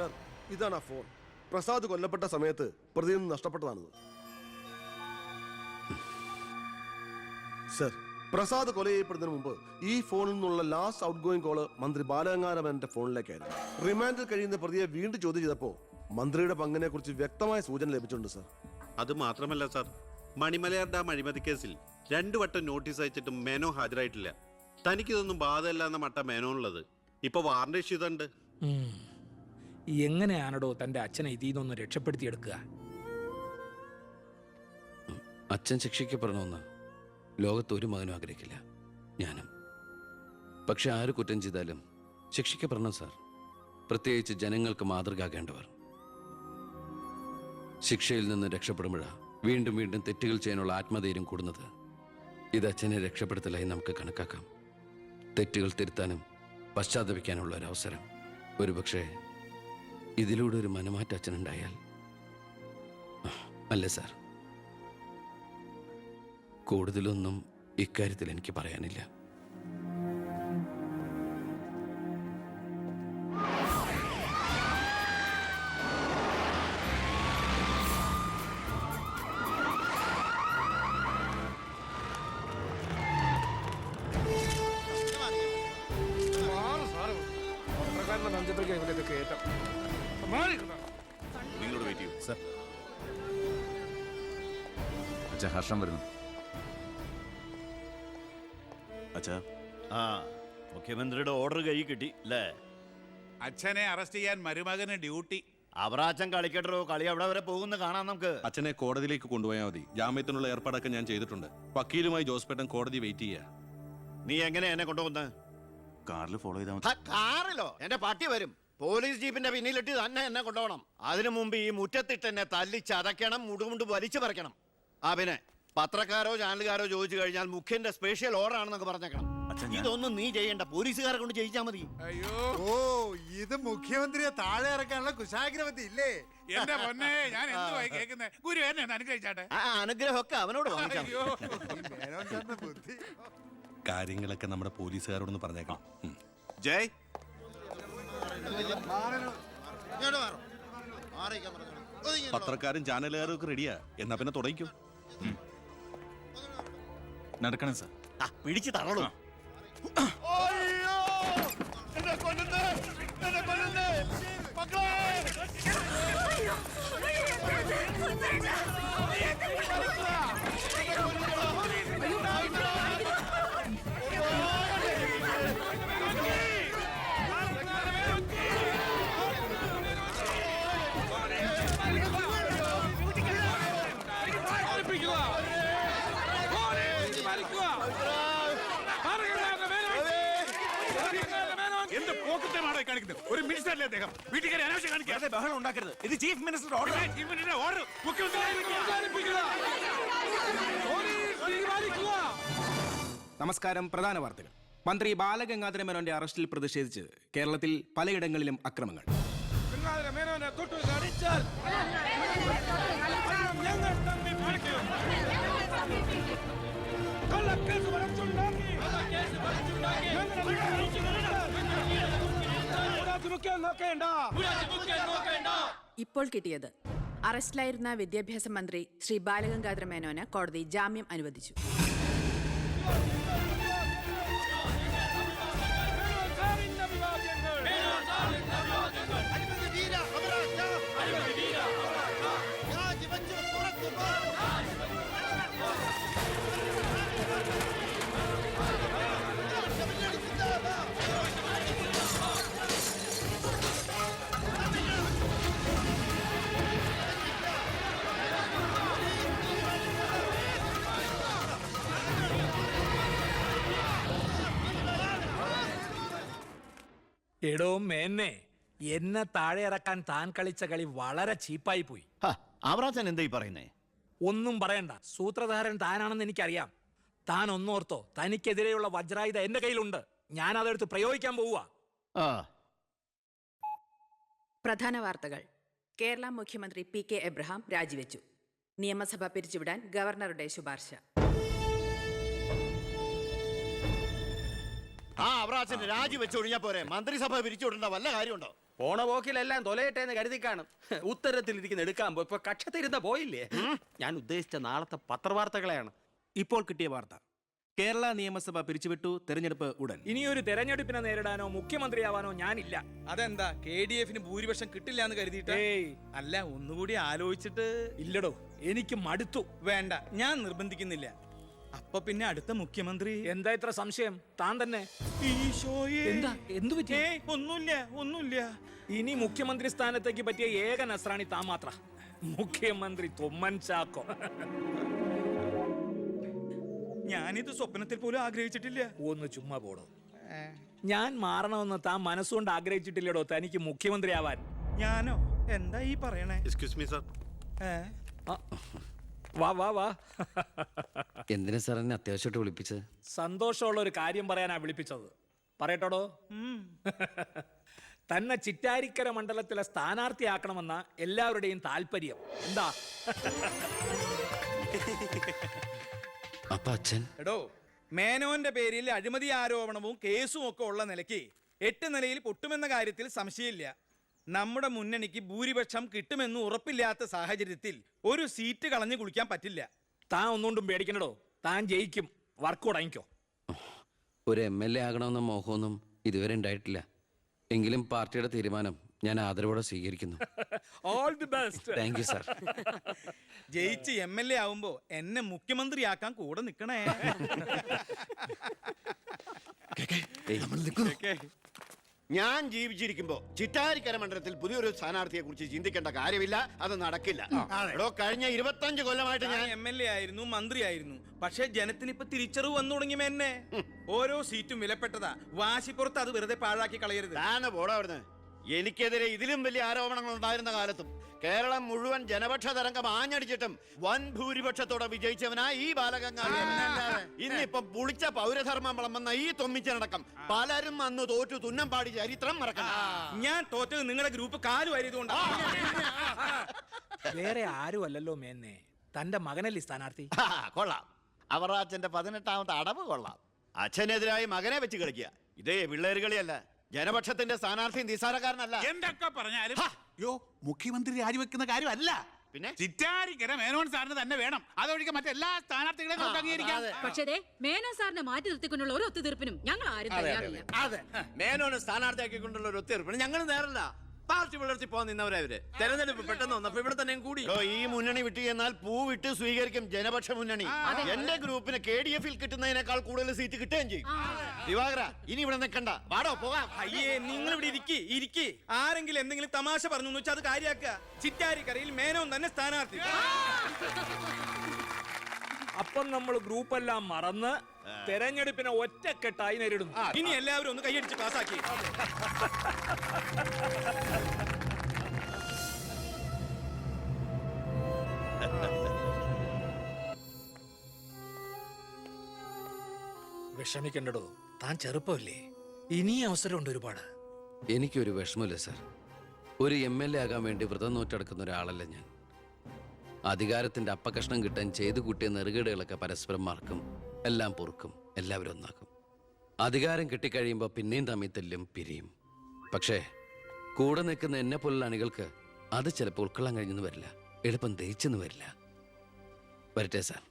Sir ഇതാണ് ആ phone. Prasad കൊല്ലപ്പെട്ട സമയത്ത് പ്രതിയിൽ നിന്ന് നഷ്ടപ്പെട്ടതാണിത്. സർ പ്രസാദ് കൊല ചെയ്യപ്പെടുന്നതിന് മുമ്പ് ഈ ഫോണിൽ നിന്നുള്ള ലാസ്റ്റ് ഔട്ട് ഗോയിങ് കോൾ മന്ത്രി ബാലഗംഗാധരന്റെ ഫോണിലേക്കായിരുന്നു. റിമാൻഡിൽ കഴിയുന്ന പ്രതിയെ വീണ്ടും ചോദ്യം ചെയ്തപ്പോൾ മന്ത്രിയുടെ പങ്കിനെ കുറിച്ച് വ്യക്തമായ സൂചന ലഭിച്ചിട്ടുണ്ട് സർ. അത് മാത്രമല്ല സർ. മണിമലയാർ ഡാം അഴിമതി കേസിൽ രണ്ടു വട്ടം നോട്ടീസ് അയച്ചിട്ടും മേനോ ഹാജരായിട്ടില്ല. തനിക്കിതൊന്നും ബാധമല്ല എന്ന മട്ട മേനോനുള്ളത്. ഇപ്പൊ വാറണ്ട് ഇഷ്യൂ ഇതുണ്ട്. എങ്ങനെയാണടോ തന്റെ അച്ഛനെ ഇതിൽ നിന്നൊന്ന് രക്ഷപ്പെടുത്തിയെടുക്കുക? അച്ഛൻ ശിക്ഷിക്കപ്പെടണമെന്ന് ലോകത്ത് ഒരു മകനും ആഗ്രഹിക്കില്ല. ഞാനും. പക്ഷെ ആര് കുറ്റം ചെയ്താലും ശിക്ഷിക്കപ്പെടണം സാർ. പ്രത്യേകിച്ച് ജനങ്ങൾക്ക് മാതൃകയാകേണ്ടവർ ശിക്ഷയിൽ നിന്ന് രക്ഷപ്പെടുമ്പോഴാണ് വീണ്ടും വീണ്ടും തെറ്റുകൾ ചെയ്യാനുള്ള ആത്മധൈര്യം കൂടുന്നത്. ഇത് അച്ഛനെ രക്ഷപ്പെടുത്തലായി നമുക്ക് കണക്കാക്കാം. തെറ്റുകൾ തിരുത്താനും പശ്ചാത്തപിക്കാനുള്ള ഒരു അവസരം ഒരുപക്ഷെ ഇതിലൂടെ ഒരു മനമാറ്റം അച്ഛനുണ്ടായാൽ അല്ലേ സാർ. കൂടുതലൊന്നും ഇക്കാര്യത്തിൽ എനിക്ക് പറയാനില്ല. നിങ്ങളോട് വെയിറ്റ് ചെയ്യൂ. സർ. അച്ഛ ഹർഷം വരുന്നു. അച്ഛാ. ആ മുഖ്യമന്ത്രിയുടെ ഓർഡർ കൈ കിട്ടി അല്ലേ അച്ഛനെ അറസ്റ്റ് ചെയ്യാൻ മരുമകന് ഡ്യൂട്ടി അവറാച്ചൻ കളിക്കട്ടോ കളി അവിടെ വരെ പോകുന്ന കാണാം നമുക്ക്. അച്ഛനെ കോടതിയിലേക്ക് കൊണ്ടുപോയാൽ മതി. ജാമ്യത്തിനുള്ള ഏർപ്പാടൊക്കെ ഞാൻ ചെയ്തിട്ടുണ്ട്. വക്കീലുമായി ജോസ്പേട്ടൻ കോടതി വെയിറ്റ് ചെയ്യാ. നീ എങ്ങനെ എന്നെ കൊണ്ടുപോകുന്നത്? കാറിൽ ഫോളോ ചെയ്താൽ മതി. കാറിലോ? എന്റെ പട്ടി വരും. പോലീസ് ജീപ്പിന്റെ പിന്നിലിട്ട് തന്നെ എന്നെ കൊണ്ടുപോകണം. അതിനു മുമ്പ് ഈ മുറ്റത്തിട്ട് എന്നെ തല്ലി ചതയ്ക്കണം മുടുമുണ്ട് വലിച്ചു പറിക്കണം. ആ പിന്നെ പത്രക്കാരോ ചാനലുകാരോ ചോദിച്ചു കഴിഞ്ഞാൽ മുഖ്യന്റെ സ്പെഷ്യൽ ഓർഡർ ആണെന്നൊക്കെ പറഞ്ഞേക്കണം. ഇതൊന്നും നീ ചെയ്യണ്ട പോലീസുകാരെ കൊണ്ട് ചെയ്യിച്ചാ മതി. അയ്യോ. ഓ ഇത് മുഖ്യമന്ത്രിയെ താഴെ ഇറക്കാനുള്ള കുശാഗ്രമതി ഇല്ലേ? എന്റെ പൊന്നെ ഞാൻ എന്തുവായി കേൾക്കുന്നത് ഗുരു എന്നെ ഒന്ന് അനുഗ്രഹിച്ചാട്ടെ. ആ അനുഗ്രഹമൊക്കെ അവനോട് വാങ്ങിച്ചാൽ മതി. അയ്യോ. മേനോൻ സാറിന്റെ ബുദ്ധി. കാര്യങ്ങളൊക്കെ നമ്മുടെ പോലീസുകാരോടൊന്ന് പറഞ്ഞേക്കണം. ജയ് പത്രക്കാരും ചാനലുകാരും ഒക്കെ റെഡിയാ എന്നാ പിന്നെ തുടങ്ങിക്കോ. നടക്കണം സർ. പിടിച്ചു തള്ളണോ. ഒരു മിനിസ്റ്ററല്ലേ അദ്ദേഹം? വീട്ടിൽ കയറി അനാവശ്യം കാണിക്കാതെ ബഹളം ഉണ്ടാക്കരുത്. ഇത് chief minister order chief minister order നമസ്കാരം. പ്രധാന വാർത്തകൾ. മന്ത്രി ബാലഗംഗാധര മേനോന്റെ അറസ്റ്റിൽ പ്രതിഷേധിച്ച് കേരളത്തിൽ പലയിടങ്ങളിലും അക്രമങ്ങൾ. ഇപ്പോൾ കിട്ടിയത്. അറസ്റ്റിലായിരുന്ന വിദ്യാഭ്യാസ മന്ത്രി ശ്രീ ബാലഗംഗാധര മേനോന് കോടതി ജാമ്യം അനുവദിച്ചു. എടോ മേന്നെ എന്നെ താഴെ ഇറക്കാൻ താൻ കളിച്ച കളി വളരെ ചീപ്പായി പോയി. ഹ, അവറാച്ചൻ എന്താ ഈ പറയുന്നേ? ഒന്നും പറയണ്ട. സൂത്രധാരൻ താനാണെന്ന് എനിക്കറിയാം. താൻ ഒന്നോർത്തോ തനിക്കെതിരെയുള്ള വജ്രായുധ എന്റെ കയ്യിലുണ്ട്. ഞാൻ അതെടുത്ത് പ്രയോഗിക്കാൻ പോവുക പ്രധാന വാർത്തകൾ. കേരള മുഖ്യമന്ത്രി പി കെ എബ്രഹാം രാജിവെച്ചു. നിയമസഭ പിരിച്ചുവിടാൻ ഗവർണറുടെ ശുപാർശ. ആ അവറാച്ചൻ രാജി വെച്ചൊഴിഞ്ഞാ പോരെ. മന്ത്രിസഭ പിരിച്ചുവിടേണ്ട വല്ല കാര്യമുണ്ടോ? പോണ പോക്കിലെല്ലാം തൊലയട്ടെ എന്ന് കരുതി കാണും. ഉത്തരത്തിലിരിക്കുന്ന എടുക്കാൻ പോയി ഇപ്പൊ കക്ഷത്തിരുന്ന പോയില്ലേ? ഞാൻ ഉദ്ദേശിച്ച നാളത്തെ പത്രവാർത്തകളെയാണ്. ഇപ്പോൾ കിട്ടിയ വാർത്ത. കേരള നിയമസഭ പിരിച്ചുവിട്ടു തെരഞ്ഞെടുപ്പ് ഉടൻ. ഇനിയൊരു തെരഞ്ഞെടുപ്പിനെ നേരിടാനോ മുഖ്യമന്ത്രിയാവാനോ ഞാനില്ല. അതെന്താ കെ ഡി എഫിന് ഭൂരിപക്ഷം കിട്ടില്ല എന്ന് കരുതിയിട്ട്? അല്ല ഒന്നുകൂടി ആലോചിച്ചിട്ട് ഇല്ലടോ എനിക്ക് മടുത്തു. വേണ്ട ഞാൻ നിർബന്ധിക്കുന്നില്ല. അപ്പൊ പിന്നെ അടുത്ത മുഖ്യമന്ത്രി? എന്താ ഇത്ര സംശയം? താൻ തന്നെ. ഈശോയേ. എന്താ? എന്തു പറ്റി? ഏയ്, ഒന്നുമില്ല ഒന്നുമില്ല. ഇനി മുഖ്യമന്ത്രി സ്ഥാനത്തേക്ക് പറ്റിയ ഏക നസ്രാണി താൻ മാത്ര. മുഖ്യമന്ത്രി തുമ്മൻ ചാക്കോ. ഞാനിത് സ്വപ്നത്തിൽ പോലും ആഗ്രഹിച്ചിട്ടില്ല. ഒന്ന് ചുമ്മാ പോടോ. ഞാൻ മാറണമെന്ന് താൻ മനസ്സുകൊണ്ട് ആഗ്രഹിച്ചിട്ടില്ലടോ തനിക്ക് മുഖ്യമന്ത്രിയാവാൻ. ഞാനോ? എന്താ ഈ പറയണേ? എക്സ്ക്യൂസ് മീ സാർ ഏ? ആ, വാ വാ വാ. എന്തിനാ സാർ എന്നെ അത്യാവശ്യമായിട്ട് വിളിപ്പിച്ചത്? സന്തോഷമുള്ള ഒരു കാര്യം പറയാനാ വിളിപ്പിച്ചത്. പറയട്ടോടോ? തന്നെ ചിറ്റാരിക്കര മണ്ഡലത്തിലെ സ്ഥാനാർത്ഥിയാക്കണമെന്ന എല്ലാവരുടെയും താല്പര്യം. എന്താ? അപ്പൊ അച്ഛൻ? എടോ മേനോന്റെ പേരിൽ അഴിമതി ആരോപണവും കേസും ഒക്കെ ഉള്ള നിലയ്ക്ക് എട്ട് നിലയിൽ പൊട്ടുമെന്ന കാര്യത്തിൽ സംശയമില്ല. നമ്മുടെ മുന്നണിക്ക് ഭൂരിപക്ഷം കിട്ടുമെന്ന് ഉറപ്പില്ലാത്ത സാഹചര്യത്തിൽ ഒരു സീറ്റ് കളഞ്ഞു കുളിക്കാൻ പറ്റില്ല. താൻ ഒന്നുകൊണ്ടും പേടിക്കണ്ടോ താൻ ജയിക്കും. വർക്ക് തുടങ്ങിക്കോ ഒരു എം എൽ എ ആകണമെന്ന മോഹമൊന്നും ഇതുവരെ ഉണ്ടായിട്ടില്ല. എങ്കിലും പാർട്ടിയുടെ തീരുമാനം ഞാൻ ആദരവോടെ സ്വീകരിക്കുന്നു. All the best thank you sir ജയിച്ച് എം എൽ എ ആവുമ്പോ എന്നെ മുഖ്യമന്ത്രിയാക്കാൻ കൂടെ നിൽക്കണേ നിക്കണേ ഞാൻ ജീവിച്ചിരിക്കുമ്പോ ചിറ്റാരിക്കര മണ്ഡലത്തിൽ പുതിയൊരു സ്ഥാനാർത്ഥിയെ കുറിച്ച് ചിന്തിക്കേണ്ട കാര്യമില്ല അത് നടക്കില്ല. എടോ കഴിഞ്ഞ ഇരുപത്തഞ്ച് കൊല്ലമായിട്ട് ഞാൻ എം എൽ എ ആയിരുന്നു മന്ത്രിയായിരുന്നു. പക്ഷേ ജനത്തിന് ഇപ്പൊ തിരിച്ചറിവ് വന്നു തുടങ്ങി എന്നെ. ഓരോ സീറ്റും വിലപ്പെട്ടതാ. വാശിപ്പുറത്ത് അത് വെറുതെ പാഴാക്കി കളയരുത്. താനെ പോടാ അവിടുന്ന്. എനിക്കെതിരെ ഇതിലും വലിയ ആരോപണങ്ങൾ ഉണ്ടായിരുന്ന കാലത്തും കേരളം മുഴുവൻ ജനപക്ഷ തരംഗം ആഞ്ഞടിച്ചിട്ടും വൻ ഭൂരിപക്ഷത്തോടെ വിജയിച്ചവനായി ഈ ബാലഗംഗാധരൻ. ഇന്നിപ്പം പുളിച്ച പൗരധർമ്മം വിളമ്പുന്ന ഈ തൊമ്മിച്ചനടക്കം പലരും അന്ന് തോറ്റു തുന്നം പാടി ചരിത്രം മറക്കണം. ഞാൻ തോറ്റത് നിങ്ങളുടെ ഗ്രൂപ്പ് കാലു വാരിയതുകൊണ്ടാണ് വേറെ ആരും അല്ലല്ലോ മേന്നെ. തന്റെ മകനല്ലേ സ്ഥാനാർത്ഥി? കൊള്ളാം. അവർ അച്ഛന്റെ പതിനെട്ടാമത്തെ അടവ് കൊള്ളാം. അച്ഛനെതിരായി മകനെ വെച്ച് കളിക്കുക. ഇതേ കളിയല്ല. ജനപക്ഷത്തിന്റെ സ്ഥാനാർത്ഥി നിസാരക്കാരനല്ല. എന്തൊക്കെ പറഞ്ഞാലും യോ മുഖ്യമന്ത്രി രാജിവെക്കുന്ന കാര്യമല്ല. പിന്നെ? ചിറ്റാരിക്കര മേനോൻ സാറിന് തന്നെ വേണം. അതൊഴികെ മറ്റെല്ലാ സ്ഥാനാർത്ഥികളെയും നമുക്ക് അംഗീകരിക്കാം. പക്ഷേ ദേ, മേനോൻ സാറിനെ മാറ്റി നിർത്തിക്കൊണ്ടുള്ള ഒരു ഒത്തുതീർപ്പിനും ഞങ്ങൾ ആരും തയ്യാറില്ല. അതെ. മേനോന് സ്ഥാനാർത്ഥിയാക്കിക്കൊണ്ടുള്ള ഒരു ഒത്തുതീർപ്പിനും ഞങ്ങൾ നേരല്ല പാർട്ടി പുലർത്തി പോകാൻ നിന്നവരെ അവർ തെരഞ്ഞെടുപ്പ് പെട്ടെന്ന് വന്നപ്പോ ഇവിടെ തന്നെ കൂടി. ഈ മുന്നണി വിട്ടു എന്നാൽ പൂ വിട്ട് സ്വീകരിക്കും ജനപക്ഷ മുന്നണി. എന്റെ ഗ്രൂപ്പിന് കെ ഡി എഫിൽ കിട്ടുന്നതിനേക്കാൾ കൂടുതൽ സീറ്റ് കിട്ടുകയും ചെയ്യും. ദിവാകര ഇനി ഇവിടെ നിൽക്കണ്ട. വാടോ പോകാം. അയ്യേ നിങ്ങൾ ഇവിടെ ഇരിക്കി ഇരിക്കി. ആരെങ്കിലും എന്തെങ്കിലും തമാശ പറഞ്ഞു വെച്ചാൽ അത് കാര്യാക്കുക. ചിറ്റാരിക്കരയിൽ മേനോൻ തന്നെ സ്ഥാനാർത്ഥി. അപ്പം നമ്മൾ ഗ്രൂപ്പെല്ലാം മറന്ന് തെരഞ്ഞെടുപ്പിനെ ഒറ്റക്കെട്ടായി നേരിടുന്നു. ഇനി എല്ലാവരും ഒന്ന് കൈയടിച്ച് പാസ്സാക്കി. വിഷമിക്കണ്ടടോ. താൻ ചെറുപ്പമല്ലേ. ഇനി അവസരമുണ്ട് ഒരുപാട്. എനിക്കൊരു വിഷമമില്ല സാർ. ഒരു എം എൽ എ ആകാൻ വേണ്ടി വ്രതം നോറ്റടക്കുന്ന ഒരാളല്ല ഞാൻ. അധികാരത്തിന്റെ അപ്പകഷ്ണം കിട്ടാൻ ചെയ്തു കൂട്ടിയ നെറുകേടുകളൊക്കെ പരസ്പരം മറക്കും എല്ലാം പൊറുക്കും എല്ലാവരും ഒന്നാക്കും. അധികാരം കിട്ടിക്കഴിയുമ്പോൾ പിന്നെയും തമ്മിൽ തെല്ലും പിരിയും. പക്ഷേ കൂടെ നിൽക്കുന്ന എന്നെ പോലുള്ള അണികൾക്ക് അത് ചിലപ്പോൾ ഉൾക്കൊള്ളാൻ കഴിഞ്ഞെന്ന് വരില്ല. എളുപ്പം ദഹിച്ചെന്ന് വരില്ല. വരട്ടെ സാർ.